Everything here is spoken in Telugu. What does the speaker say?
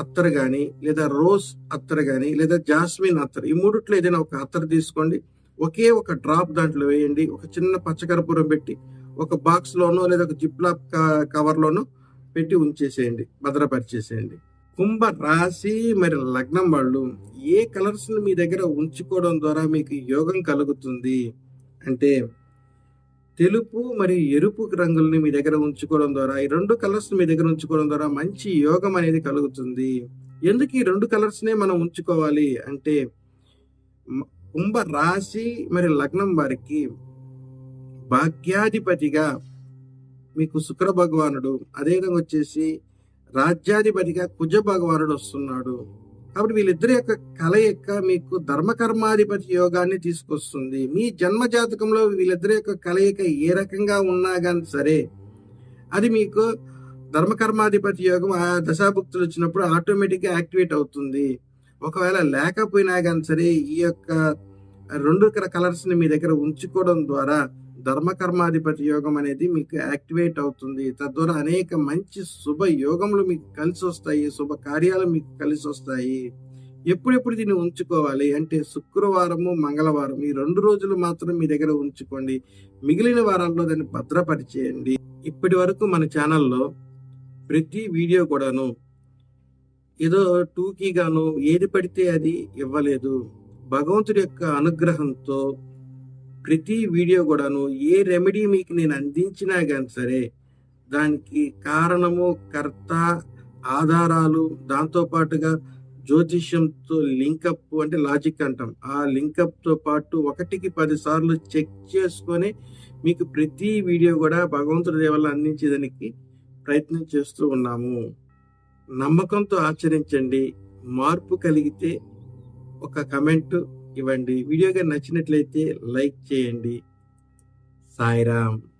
అత్తరు కానీ లేదా రోజ్ అత్తరు కానీ లేదా జాస్మిన్ అత్తరు ఈ మూడిట్లో ఏదైనా ఒక అత్తరు తీసుకోండి. ఒకే ఒక డ్రాప్ దాంట్లో వేయండి. ఒక చిన్న పచ్చకర్పూరం పెట్టి ఒక బాక్స్ లోనో లేదా ఒక జిప్లాప్ కవర్ లోనో పెట్టి ఉంచేసేయండి. భద్రపరిచేసేయండి. కుంభ రాశి మరి లగ్నం వాళ్ళు ఏ కలర్స్ మీ దగ్గర ఉంచుకోవడం ద్వారా మీకు యోగం కలుగుతుంది అంటే తెలుపు మరియు ఎరుపు రంగుల్ని మీ దగ్గర ఉంచుకోవడం ద్వారా ఈ రెండు కలర్స్ మీ దగ్గర ఉంచుకోవడం ద్వారా మంచి యోగం అనేది కలుగుతుంది. ఎందుకు ఈ రెండు కలర్స్నే మనం ఉంచుకోవాలి అంటే కుంభ రాశి మరి లగ్నం వారికి భాగ్యాధిపతిగా మీకు శుక్ర భగవానుడు అదేవిధంగా వచ్చేసి రాజ్యాధిపతిగా కుజ భగవానుడు వస్తున్నాడు. కాబట్టి వీళ్ళిద్దరి యొక్క కలయిక మీకు ధర్మకర్మాధిపతి యోగాన్ని తీసుకొస్తుంది. మీ జన్మ జాతకంలో వీళ్ళిద్దరి యొక్క కలయిక ఏ రకంగా ఉన్నా కానీ సరే అది మీకు ధర్మకర్మాధిపతి యోగం ఆ దశాభుక్తులు వచ్చినప్పుడు ఆటోమేటిక్గా యాక్టివేట్ అవుతుంది. ఒకవేళ లేకపోయినా కానీ సరే ఈ యొక్క రెండు కలర్స్ని మీ దగ్గర ఉంచుకోవడం ద్వారా ధర్మకర్మాధిపతి యోగం అనేది మీకు యాక్టివేట్ అవుతుంది. తద్వారా అనేక మంచి శుభ యోగములు మీకు కలిసి వస్తాయి. శుభ కార్యాలు మీకు కలిసి వస్తాయి. ఎప్పుడెప్పుడు దీన్ని ఉంచుకోవాలి అంటే శుక్రవారము మంగళవారం ఈ రెండు రోజులు మాత్రం మీ దగ్గర ఉంచుకోండి. మిగిలిన వారాల్లో దాన్ని భద్రపరిచేయండి. ఇప్పటి వరకు మన ఛానల్లో ప్రతి వీడియో కూడాను ఏదో టూకీగాను ఏది పడితే అది ఇవ్వలేదు. భగవంతుడి యొక్క అనుగ్రహంతో ప్రతి వీడియో కూడాను ఏ రెమెడీ మీకు నేను అందించినా కానీ సరే దానికి కారణము కర్త ఆధారాలు దాంతోపాటుగా జ్యోతిష్యంతో లింకప్ అంటే లాజిక్ అంటాం. ఆ లింకప్తో పాటు ఒకటికి పది సార్లు చెక్ చేసుకొని మీకు ప్రతి వీడియో కూడా భగవంతుడి దేవల్ల అందించేదానికి ప్రయత్నం చేస్తూ ఉన్నాము. నమ్మకంతో ఆచరించండి. మార్పు కలిగితే ఒక కమెంటు ఇవ్వండి. వీడియోగా నచ్చినట్లయితే లైక్ చేయండి. సాయిరామ్.